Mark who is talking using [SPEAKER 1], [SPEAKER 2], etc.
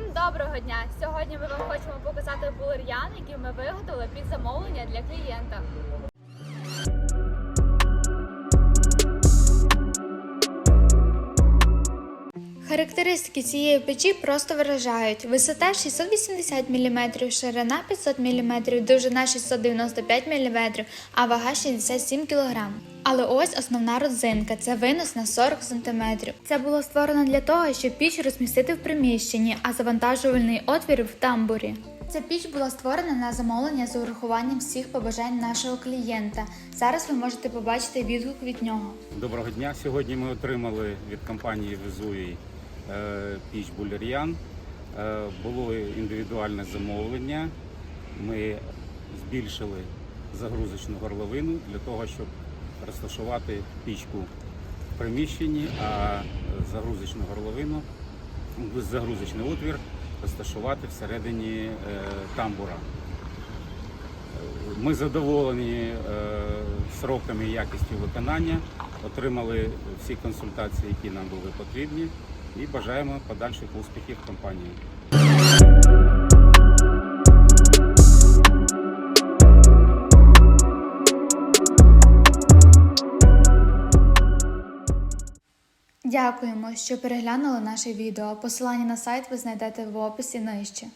[SPEAKER 1] Всім доброго дня! Сьогодні ми вам хочемо показати булер'ян, який ми виготовили під замовлення для клієнта.
[SPEAKER 2] Характеристики цієї печі просто вражають. Висота 680 мм, ширина 500 мм, довжина 695 мм, а вага 67 кг. Але ось основна родзинка це винос на 40 см. Це було створено для того, щоб піч розмістити в приміщенні, а завантажувальний отвір в тамбурі. Ця піч була створена на замовлення з урахуванням всіх побажань нашого клієнта. Зараз ви можете побачити відгук від нього.
[SPEAKER 3] Доброго дня. Сьогодні ми отримали від компанії Везуї піч Булер'ян. Е, Було індивідуальне замовлення. Ми збільшили загрузочну горловину для того, щоб розташувати пічку в приміщенні, а загрузочну горловину, загрузочний отвір розташувати всередині е, тамбура. Ми задоволені е, сроками і якістю виконання, отримали всі консультації, які нам були потрібні, і бажаємо подальших успіхів компанії.
[SPEAKER 2] Дякуємо, що переглянули наше відео. Посилання на сайт ви знайдете в описі нижче.